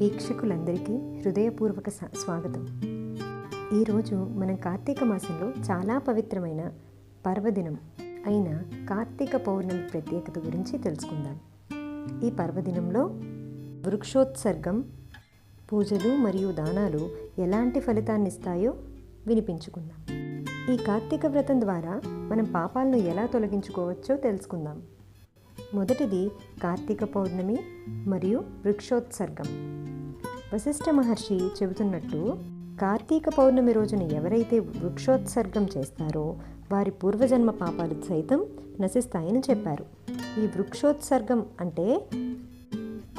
వీక్షకులందరికీ హృదయపూర్వక స్వాగతం. ఈరోజు మనం కార్తీక మాసంలో చాలా పవిత్రమైన పర్వదినం అయిన కార్తీక పౌర్ణమి ప్రత్యేకత గురించి తెలుసుకుందాం. ఈ పర్వదినంలో వృక్షోత్సర్గం పూజలు మరియు దానాలు ఎలాంటి ఫలితాన్ని ఇస్తాయో వినిపించుకుందాం. ఈ కార్తీక వ్రతం ద్వారా మనం పాపాలను ఎలా తొలగించుకోవచ్చో తెలుసుకుందాం. మొదటిది కార్తీక పౌర్ణమి మరియు వృక్షోత్సర్గం. వశిష్ఠ మహర్షి చెబుతున్నట్టు కార్తీక పౌర్ణమి రోజున ఎవరైతే వృక్షోత్సర్గం చేస్తారో వారి పూర్వజన్మ పాపాలు సైతం నశిస్తాయని చెప్పారు. ఈ వృక్షోత్సర్గం అంటే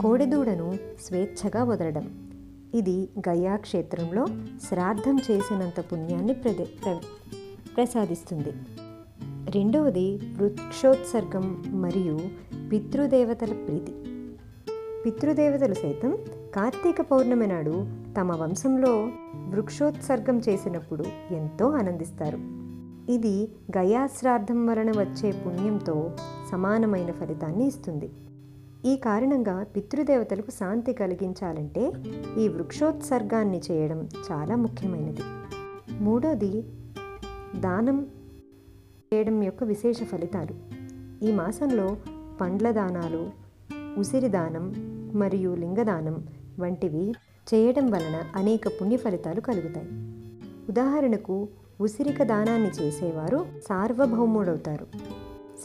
కోడెదూడను స్వేచ్ఛగా వదలడం. ఇది గయా క్షేత్రంలో శ్రాద్ధం చేసినంత పుణ్యాన్ని ప్రదే ప్ర ప్రసాదిస్తుంది. రెండవది వృక్షోత్సర్గం మరియు పితృదేవతల ప్రీతి. పితృదేవతలు సైతం కార్తీక పౌర్ణమి నాడు తమ వంశంలో వృక్షోత్సర్గం చేసినప్పుడు ఎంతో ఆనందిస్తారు. ఇది గయాశ్రాద్ధం వలన వచ్చే పుణ్యంతో సమానమైన ఫలితాన్ని ఇస్తుంది. ఈ కారణంగా పితృదేవతలకు శాంతి కలిగించాలంటే ఈ వృక్షోత్సర్గాన్ని చేయడం చాలా ముఖ్యమైనది. మూడోది దానం చేయడం యొక్క విశేష ఫలితాలు. ఈ మాసంలో పండ్ల దానాలు ఉసిరి దానం మరియు లింగదానం వంటివి చేయడం వలన అనేక పుణ్య ఫలితాలు కలుగుతాయి. ఉదాహరణకు ఉసిరిక దానాన్ని చేసేవారు సార్వభౌముడవుతారు.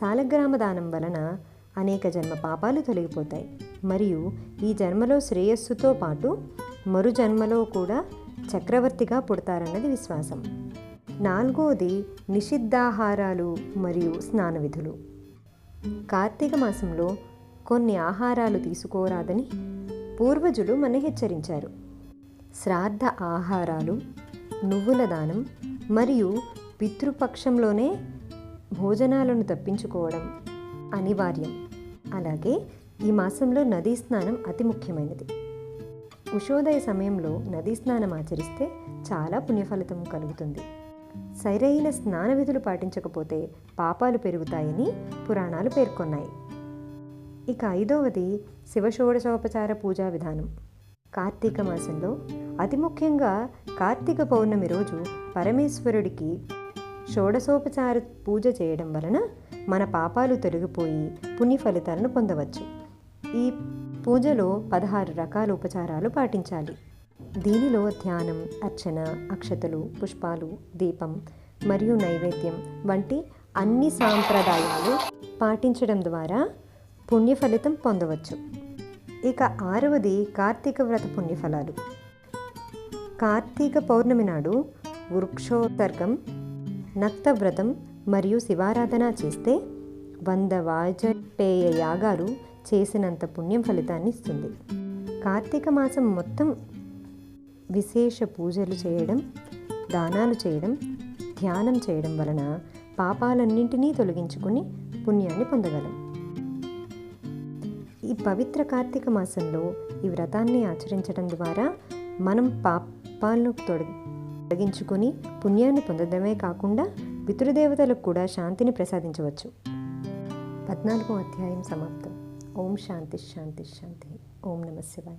సాలగ్రామ దానం వలన అనేక జన్మ పాపాలు తొలగిపోతాయి. మరియు ఈ జన్మలో శ్రేయస్సుతో పాటు మరు జన్మలో కూడా చక్రవర్తిగా పుడతారన్నది విశ్వాసం. నాలుగోది నిషిద్ధాహారాలు మరియు స్నాన విధులు. కార్తీక మాసంలో కొన్ని ఆహారాలు తీసుకోరాదని పూర్వజులు మన హెచ్చరించారు. శ్రాద్ధ ఆహారాలు నువ్వుల దానం మరియు పితృపక్షంలోనే భోజనాలను తప్పించుకోవడం అనివార్యం. అలాగే ఈ మాసంలో నదీ స్నానం అతి ముఖ్యమైనది. ఉషోదయ సమయంలో నదీ స్నానం ఆచరిస్తే చాలా పుణ్యఫలితం కలుగుతుంది. సరైన స్నాన విధులు పాటించకపోతే పాపాలు పెరుగుతాయని పురాణాలు పేర్కొన్నాయి. ఇక ఐదవది శివషోడశోపచార పూజా విధానం. కార్తీక మాసంలో అతి ముఖ్యంగా కార్తీక పౌర్ణమి రోజు పరమేశ్వరుడికి షోడశోపచార పూజ చేయడం వలన మన పాపాలు తొలగిపోయి పుణ్య ఫలితాలను పొందవచ్చు. ఈ పూజలో పదహారు రకాల ఉపచారాలు పాటించాలి. దీనిలో ధ్యానం అర్చన అక్షతలు పుష్పాలు దీపం మరియు నైవేద్యం వంటి అన్ని సాంప్రదాయాలు పాటించడం ద్వారా పుణ్య ఫలితం పొందవచ్చు. ఇక ఆరవది కార్తీక వ్రత పుణ్యఫలాలు. కార్తీక పౌర్ణమి నాడు వృక్షోత్తర్గం నక్తవ్రతం మరియు శివారాధన చేస్తే వంద వాజపేయ యాగాలు చేసినంత పుణ్యం ఫలితాన్ని ఇస్తుంది. కార్తీక మాసం మొత్తం విశేష పూజలు చేయడం దానాలు చేయడం ధ్యానం చేయడం వలన పాపాలన్నింటినీ తొలగించుకుని పుణ్యాన్ని పొందగలం. ఈ పవిత్ర కార్తీక మాసంలో ఈ వ్రతాన్ని ఆచరించడం ద్వారా మనం పాపాలను తొడ తొలగించుకొని పుణ్యాన్ని పొందడమే కాకుండా పితృదేవతలకు కూడా శాంతిని ప్రసాదించవచ్చు. పద్నాలుగో అధ్యాయం సమాప్తం. ఓం శాంతి శాంతి శాంతి. ఓం నమ శివాయ.